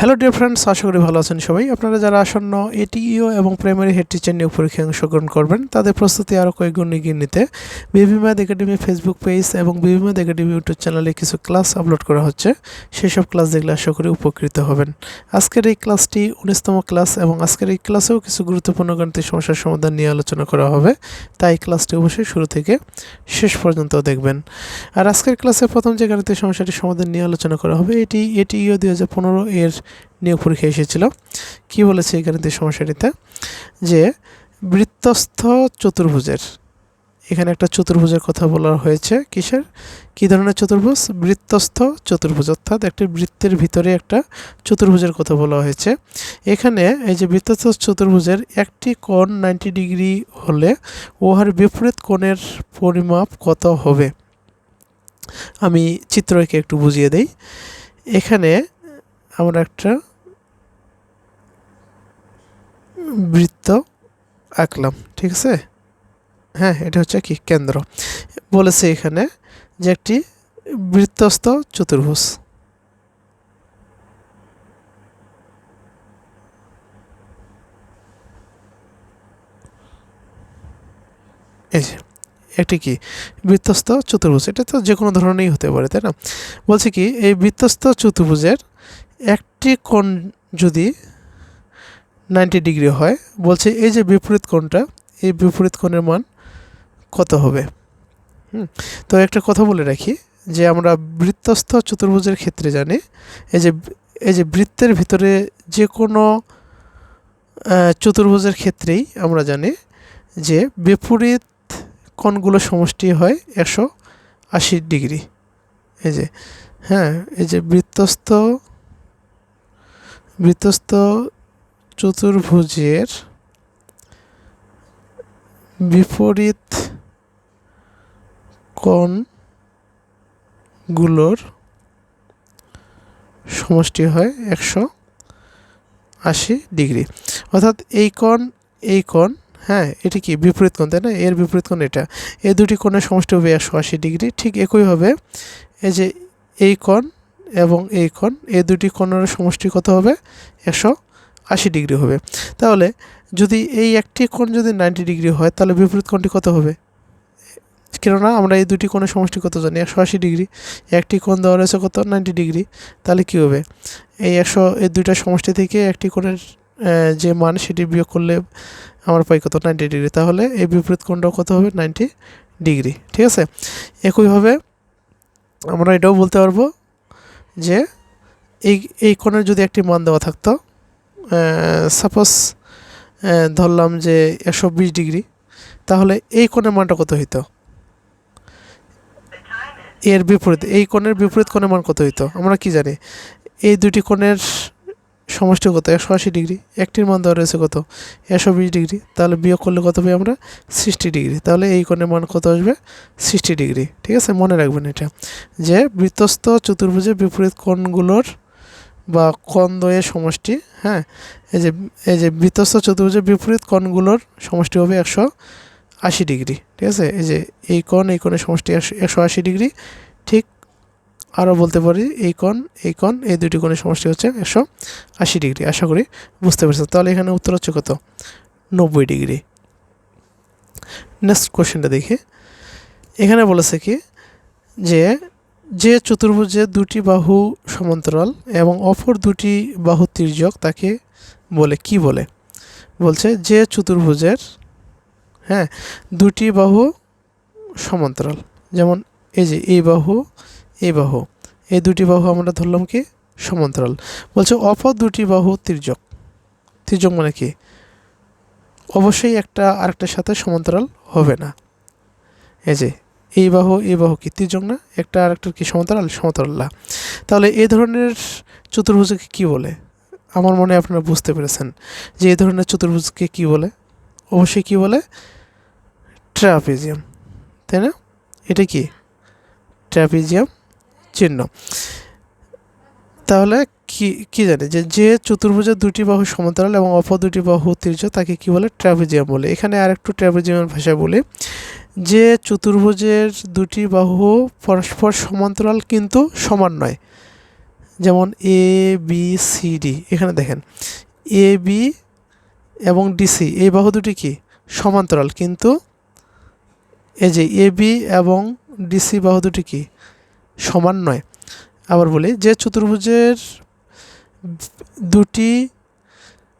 Hello dear friends আশা করি ভালো আছেন সবাই। আপনারা যারা আসন্ন এটিইও এবং প্রাইমারি হেড টিচার নিয়োগ পরীক্ষায় অংশগ্রহণ করবেন, তাদের প্রস্তুতি আরও কয়েক গুণ এগিয়ে নিতে বিভিমাদ একাডেমি ফেসবুক পেজ এবং বিভিমাদ একাডেমি ইউটিউব চ্যানেলে কিছু ক্লাস আপলোড করা হচ্ছে। সেসব ক্লাস দেখলে আশা করি উপকৃত হবেন। আজকের এই ক্লাসটি উনিশতম ক্লাস এবং আজকের এই ক্লাসেও কিছু গুরুত্বপূর্ণ গণিতের সমস্যার সমাধান নিয়ে আলোচনা করা হবে। তাই ক্লাসটি অবশ্যই শুরু থেকে শেষ পর্যন্ত দেখবেন। আর আজকের ক্লাসে প্রথম যে গণিতের সমস্যাটির সমাধান নিয়ে আলোচনা করা হবে, এটি এটিইও দুই হাজার পনেরো এর নিয়োগ পরীক্ষা এসেছিল। কি বলেছে এই গণিতের সমস্যাটিতে? যে বৃত্তস্থ চতুর্ভুজের, এখানে একটা চতুর্ভুজের কথা বলা হয়েছে কিসের? কি ধরনের চতুর্ভুজ? বৃত্তস্থ চতুর্ভুজ, অর্থাৎ একটি বৃত্তের ভিতরে একটা চতুর্ভুজের কথা বলা হয়েছে। এখানে এই যে বৃত্তস্থ চতুর্ভুজের একটি কোণ নাইনটি ডিগ্রি হলে উহার বিপরীত কোণের পরিমাপ কত হবে? আমি চিত্র এঁকে একটু বুঝিয়ে দেই। এখানে আমরা একটা বৃত্ত আঁকলাম, ঠিক আছে? হ্যাঁ এটা হচ্ছে কি? কেন্দ্র। বলেছে এখানে যে একটি বৃত্তস্থ চতুর্ভুজ। এই যে, একটি কি? বৃত্তস্থ চতুর্ভুজ। এটা তো যে কোনো ধরনেরই হতে পারে, তাই না? বলছে কি, এই বৃত্তস্থ চতুর্ভুজের একটি কোণ যদি নাইনটি ডিগ্রি হয়, বলছে এই যে বিপরীত কোণটা, এই বিপরীত কোণের মান কত হবে? তো একটা কথা বলে রাখি যে আমরা বৃত্তস্থ চতুর্ভুজের ক্ষেত্রে জানি, এই যে এই যে বৃত্তের ভিতরে যে কোনো চতুর্ভুজের ক্ষেত্রেই আমরা জানি যে বিপরীত কোণগুলো সমষ্টি হয় একশো আশি ডিগ্রি। এই যে হ্যাঁ এই যে বৃত্তস্থ বৃত্তস্থ চতুর্ভুজের বিপরীত কোণগুলোর সমষ্টি হয় একশো আশি ডিগ্রি। অর্থাৎ এই কোণ এই কোণ হ্যাঁ এটি কি বিপরীত কোণ, তাই না? এর বিপরীত কোণ এটা। এই দুটি কোণের সমষ্টি হবে একশো আশি ডিগ্রি। ঠিক একইভাবে এই যে এই কোণ এবং এই কোণ, এই দুটি কোণের সমষ্টি কত হবে? একশো আশি ডিগ্রি হবে। তাহলে যদি এই একটি কোণ যদি নাইনটি ডিগ্রি হয়, তাহলে বিপরীত কোণটি কত হবে? কেননা আমরা এই দুটি কোণের সমষ্টি কত জানি? একশো আশি ডিগ্রি। একটি কোণ দেওয়া রয়েছে কত? Ninety degree. তাহলে কী হবে? এই একশো, এই দুইটা সমষ্টি থেকে একটি কোণের যে মান সেটি বিয়োগ করলে আমার পাই কত? Ninety degree. তাহলে এই বিপরীত কোণটাও কত হবে? Ninety degree. ঠিক আছে? একইভাবে আমরা এটাও বলতে পারব যে এই এই কোণের যদি একটি মান দেওয়া থাকতো সাপোজ ধরলাম যে একশো বিশ ডিগ্রি, তাহলে এই কোণের মানটা কত হইতো? এর বিপরীত, এই কোণের বিপরীত কোণের মান কত হইতো? আমরা কি জানি? এই দুটি কোণের সমষ্টি কত? একশো আশি ডিগ্রি। একটির মান দেওয়া রয়েছে কত? একশো বিশ ডিগ্রি। তাহলে বিয়োগ করলে কত পাই আমরা? Sixty degree. তাহলে এই কোণের মান কত আসবে? Sixty degree. ঠিক আছে? মনে রাখবেন এটা। যে বৃত্তস্থ চতুর্ভুজের বিপরীত কোণগুলোর বা কোণ দ্বয়ের সমষ্টি হ্যাঁ? এই যে এই যে বৃত্তস্থ চতুর্ভুজের বিপরীত কোণগুলোর সমষ্টি হবে একশো আশি ডিগ্রি। ঠিক আছে? এই যে, এই কোণ, এই কোণের সমষ্টি একশো আশি ডিগ্রি। আরও বলতে পারি, এই কোণ এই কোণ, এই দুটি কোণের সমষ্টি হচ্ছে একশো আশি ডিগ্রি। আশা করি বুঝতে পেরেছেন তাহলে এখানে উত্তর হচ্ছে কত? নব্বই ডিগ্রি। নেক্সট কোশ্চেনটা দেখি। এখানে বলেছে কি যে যে চতুর্ভুজে দুটি বাহু সমান্তরাল এবং অপর দুটি বাহু তির্যক তাকে বলে, কি বলে? বলছে যে চতুর্ভুজের হ্যাঁ দুটি বাহু সমান্তরাল। যেমন এই যে, এই বাহু এই বাহু। এই দুটি বাহু আমরা ধরলাম কি? সমান্তরাল। বলছে অপর দুটি বাহু তির্যক। তির্যক মানে কি? অবশ্যই একটা আরেকটার সাথে সমান্তরাল হবে না। এই যে, এই বাহু এই বাহু কি তির্যক না? একটা আরেকটার কি সমান্তরাল? সমান্তরাল না। তাহলে এই ধরনের চতুর্ভুজকে কি বলে? আমার মনে আপনারা বুঝতে পেরেছেন যে এই ধরনের চতুর্ভুজকে কি বলে? অবশ্যই কি বলে? ট্রাপিজিয়াম। তাই না? এটা কি? ট্রাপিজিয়াম। চিহ্ন তাহলে কি কি জানে যে যে চতুর্ভুজের দুটি বাহু সমান্তরাল এবং অপর দুটি বাহু তির্য তাকে কি বলে? ট্রাপিজিয়াম বলে। এখানে আরেকটু ট্রাপিজিয়ামের ভাষায় বলি। যে চতুর্ভুজের দুটি বাহু পরস্পর সমান্তরাল কিন্তু সমান নয়। যেমন এ বি সি ডি এখানে দেখেন। এ বি এবং ডিসি এই বাহু দুটি কি? সমান্তরাল। কিন্তু এই যে এ বি এবং ডিসি বাহু দুটি কি? সমান নয়। আবার বলি যে চতুর্ভুজের দুটি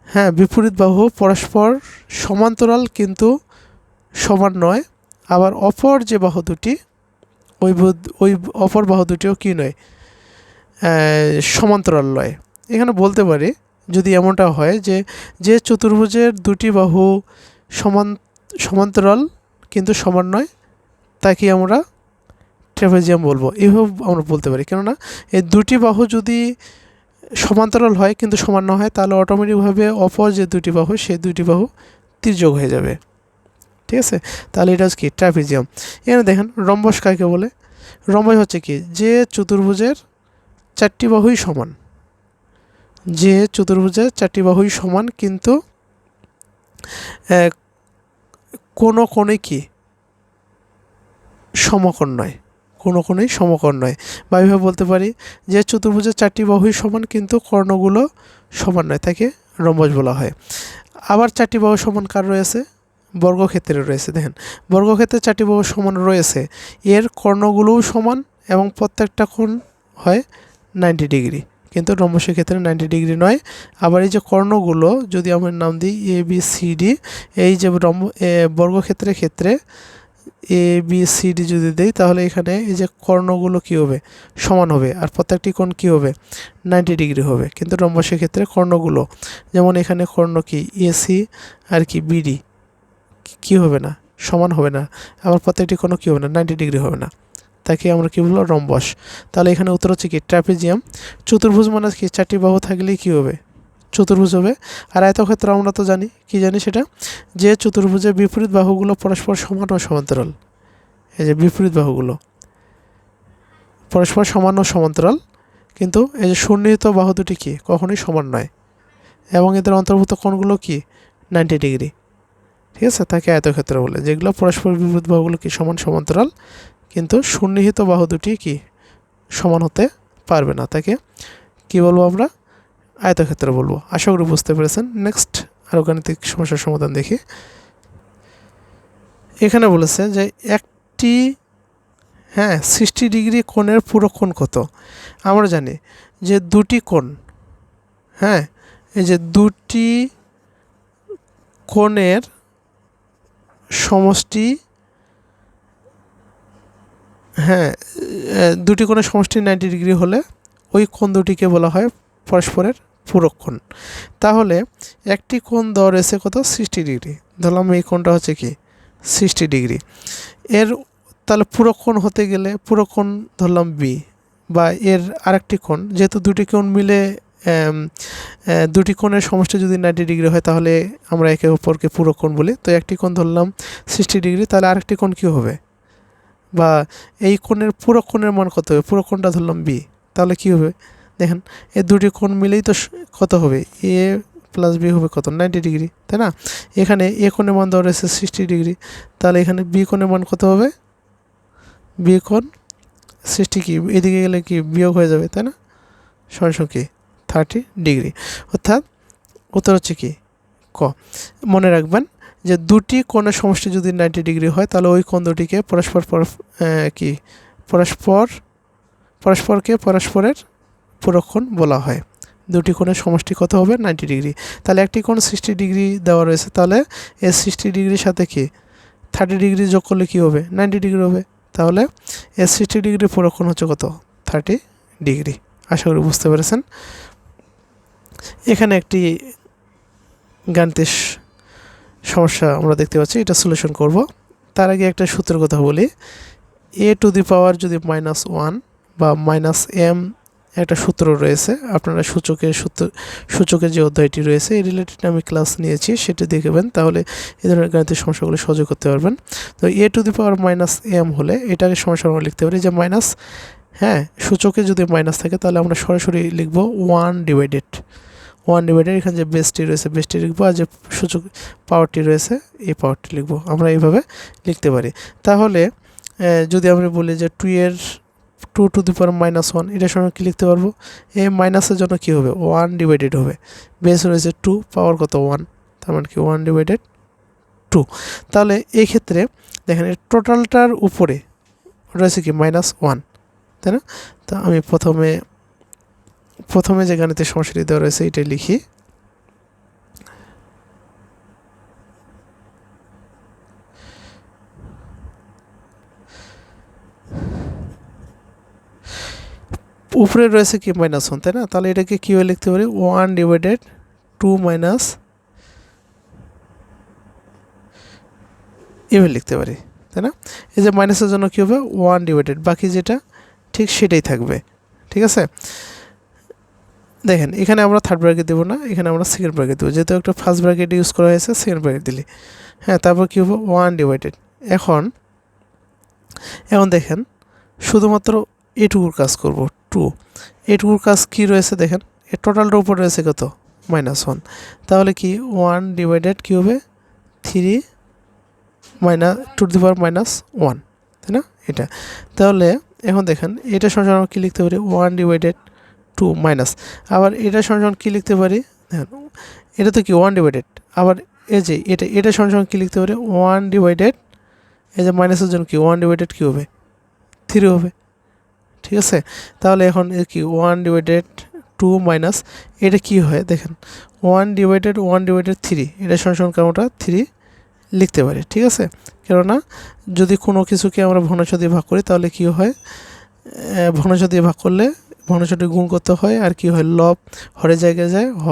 হ্যাঁ বিপরীত বাহু পরস্পর সমান্তরাল কিন্তু সমান নয়। আবার অপর যে বাহু দুটি, ওই ওই অপর বাহু দুটিও কী নয়? সমান্তরাল নয়। এখানে বলতে পারি, যদি এমনটা হয় যে যে চতুর্ভুজের দুটি বাহু সমান, সমান্তরাল কিন্তু সমান নয়, তাকে আমরা ট্রেপেজিয়াম বলব, এভাবে আমরা বলতে পারি। কেননা, এই দুটি বাহু যদি সমান্তরাল হয় কিন্তু সমান না হয়, তাহলে অটোমেটিকভাবে অপর যে দুটি বাহু, সেই দুটি বাহু তির্যক হয়ে যাবে। ঠিক আছে? তাহলে এটা হচ্ছে কি? ট্রাপিজিয়াম এখানে দেখেন, রম্বস কাকে বলে? রম্বস হচ্ছে কি? যে চতুর্ভুজের চারটি বাহুই সমান। যে চতুর্ভুজের চারটি বাহুই সমান, কিন্তু কোনো কোণে কি? সমকোণ নয়। কোনো কোণেই সমকোণ নয়। বা এইভাবে বলতে পারি যে চতুর্ভুজের চারটি বাহুই সমান কিন্তু কর্ণগুলো সমান নয়, তাকে রম্বস বলা হয়। আবার চারটি বাহু সমান কার রয়েছে? বর্গক্ষেত্রে রয়েছে, দেখেন। বর্গক্ষেত্রে চারটি বাহু সমান রয়েছে, এর কর্ণগুলোও সমান এবং প্রত্যেকটা কোণ হয় নাইনটি ডিগ্রি। কিন্তু রম্বসের ক্ষেত্রে নাইনটি ডিগ্রি নয়। আবার এই যে কর্ণগুলো, যদি আমরা নাম দিই এ বি সি ডি এই যে রম্ব বর্গক্ষেত্রের ক্ষেত্রে এ বি সি ডি যদি দেই, তাহলে এখানে এই যে কর্ণগুলো কী হবে? সমান হবে। আর প্রত্যেকটি কোণ কী হবে? নাইনটি ডিগ্রি হবে। কিন্তু রম্বসের ক্ষেত্রে কর্ণগুলো, যেমন এখানে কর্ণ কি এসি আর কি বিডি কী হবে না? সমান হবে না। আবার প্রত্যেকটি কোনো কী হবে না? নাইনটি ডিগ্রি হবে না। তাকে আমরা কী বলব? রম্বস। তাহলে এখানে উত্তর হচ্ছে কি, ট্র্যাপিজিয়াম। চতুর্ভুজ মানে কি? চারটি বাহু থাকলেই কী হবে? চতুর্ভুজ হবে আর আয়তক্ষেত্র আমরা তো জানি, কি জানি সেটা? যে চতুর্ভুজের বিপরীত বাহুগুলো পরস্পর সমান ও সমান্তরাল। এই যে বিপরীত বাহুগুলো। পরস্পর সমান ও সমান্তরাল। কিন্তু এই যে সুন্নিহিত বাহু দুটি কী? কখনোই সমান নয়। এবং এদের অন্তর্ভুক্ত কোণগুলো কি? নাইনটি ডিগ্রি ঠিক আছে? তাকে আয়তক্ষেত্র বলে। যেগুলো পরস্পর বিপরীত বাহুগুলো কি? সমান, সমান্তরাল। কিন্তু সুন্নিহিত বাহু দুটি কি? সমান হতে পারবে না। তাকে কি বলব আমরা? আয়তক্ষেত্র বলব। আশা করি বুঝতে পেরেছেন। নেক্সট আরও গাণিতিক সমস্যার সমাধান দেখি। এখানে বলেছে যে একটি হ্যাঁ সিক্সটি ডিগ্রি কোণের পুরো কোণ কত? আমরা জানি যে দুটি কোণ হ্যাঁ এই যে দুটি কোণের সমষ্টি হ্যাঁ দুটি কোণের সমষ্টি নাইনটি ডিগ্রি হলে ওই কোণ দুটিকে বলা হয় পরস্পরের পূরক কোণ তাহলে একটি কোণ দেওয়া রয়েছে কত? সিক্সটি ডিগ্রি ধরলাম এই কোণটা হচ্ছে কি? সিক্সটি ডিগ্রি এর তাহলে পুরো কোণ হতে গেলে পুরো কোণ ধরলাম বি বা এর আরেকটি কোণ। যেহেতু দুটি কোণ মিলে দুটি কোণের সমষ্টি যদি নাইনটি ডিগ্রি হয় তাহলে আমরা একে অপরকে পুরো কোণ বলি। তো একটি কোণ ধরলাম সিক্সটি ডিগ্রি তাহলে আরেকটি কোণ কী হবে? বা এই কোণের পুরো কোণের মান কত হবে? পুরো ধরলাম বি তাহলে কী হবে? দেখেন এই দুটি কোণ মিলেই তো কত হবে? এ প্লাস বি হবে কত? নাইনটি ডিগ্রি তাই না? এখানে এ কোণের মান দেওয়া রয়েছে সিক্সটি ডিগ্রি তাহলে এখানে বি কোণের মান কত হবে? বি কোণ সিক্সটি কি এদিকে গেলে কি বিয়োগ হয়ে যাবে, তাই না? সরাসরি কি থার্টি ডিগ্রি অর্থাৎ উত্তর হচ্ছে কি? ক। মনে রাখবেন যে দুটি কোণের সমষ্টি যদি নাইনটি ডিগ্রি হয়, তাহলে ওই কোণ দুটিকে পরস্পর পর- কি? পরস্পর, পরস্পরকে পরস্পরের পুরক্ষণ বলা হয়। দুটি কোণের সমষ্টি কত হবে? নাইনটি ডিগ্রি তাহলে একটি কোণ সিক্সটি ডিগ্রি দেওয়া রয়েছে, তাহলে এর সিক্সটি ডিগ্রির সাথে কি? থার্টি ডিগ্রি যোগ করলে কী হবে? নাইনটি ডিগ্রি হবে। তাহলে এর সিক্সটি ডিগ্রি পুরক্ষণ হচ্ছে কত? থার্টি ডিগ্রি আশা করি বুঝতে পেরেছেন। এখানে একটি গাণিতিক সমস্যা আমরা দেখতে পাচ্ছি, এটা সলিউশন করব। তার আগে একটা সূত্রের কথা বলি। এ টু দি পাওয়ার যদি মাইনাস ওয়ান বা মাইনাস এম একটা সূত্র রয়েছে, আপনারা সূচকের সূত্র, সূচকের যে অধ্যায়টি রয়েছে, এই রিলেটেড আমি ক্লাস নিয়েছি, সেটা দেখবেন, তাহলে এই ধরনের গাণিতিক সমস্যাগুলো সহজে করতে পারবেন। তো A to the power minus M হলে এটাকে সমস্যা আমরা লিখতে পারি, যে মাইনাস হ্যাঁ সূচকে যদি মাইনাস থাকে, তাহলে আমরা সরাসরি লিখব ওয়ান ডিভাইডেড ওয়ান ডিভাইডেড এখানে যে বেসটি রয়েছে বেসটি লিখব, আর যে সূচক পাওয়ারটি রয়েছে, এই পাওয়ারটি লিখব। আমরা এইভাবে লিখতে পারি। তাহলে যদি আমরা বলি যে টু এর two to the power minus one এটার সঙ্গে কি লিখতে পারব? এ মাইনাসের জন্য কি হবে? ওয়ান ডিভাইডেড হবে। বেস রয়েছে টু পাওয়ার কত ওয়ান তার মানে কি ওয়ান ডিভাইডেড টু তাহলে এই ক্ষেত্রে দেখেন টোটালটার উপরে রয়েছে কি মাইনাস ওয়ান তাই না? তো আমি প্রথমে প্রথমে যে গাণিতিক সমস্যাটি দেওয়া রয়েছে, এটাই লিখি। উপরে রয়েছে কি মাইনাস ওয়ান তাই না? তাহলে এটাকে কীভাবে লিখতে পারি? ওয়ান ডিভাইডেড টু মাইনাস এভাবে লিখতে পারি, তাই না? এই যে মাইনাসের জন্য কী হবে? ওয়ান ডিভাইডেড বাকি যেটা, ঠিক সেটাই থাকবে, ঠিক আছে? দেখেন, এখানে আমরা থার্ড ব্র্যাকেট দেবো না, এখানে আমরা সেকেন্ড ব্র্যাকেট দেবো। যেহেতু একটা ফার্স্ট ব্র্যাকেট ইউজ করা হয়েছে সেকেন্ড ব্র্যাকেট দিলি। হ্যাঁ তারপর কী হবে? ওয়ান ডিভাইডেড এখন এখন দেখেন, শুধুমাত্র এটুকুর কাজ করব টু এটুকুর কাজ কি রয়েছে দেখেন? এর টোটালটার উপর রয়েছে কত? মাইনাস ওয়ান তাহলে কি ওয়ান ডিভাইডেড কী হবে? Three minus two the power minus one তাই না? এটা। তাহলে এখন দেখেন, এটা আমরা কী লিখতে পারি? ওয়ান ডিভাইডেড টু মাইনাস আবার এটা সঙ্গে কী লিখতে পারি? দেখেন, এটা তো কি ওয়ান ডিভাইডেড আবার এই যে এটা এটা সঙ্গে কী লিখতে পারি? ওয়ান ডিভাইডেড এই যে মাইনাসের জন্য কি? ওয়ান ডিভাইডেড কী হবে? থ্রি হবে। ঠিক আছে? তাহলে এখন কি? ওয়ান ডিভাইডেড টু মাইনাস এটা কি হয়? দেখেন one divided one divided three এটা সংশোধন আমরা থ্রি লিখতে পারি, ঠিক আছে? কেননা যদি কোনো কিছুকে আমরা ভগ্নাংশ দিয়ে ভাগ করি, তাহলে কি হয়? ভগ্নাংশ দিয়ে ভাগ করলে ভগ্নাংশটি গুণ করতে হয়, আর কি হয়? লব হরে জায়গায় যায়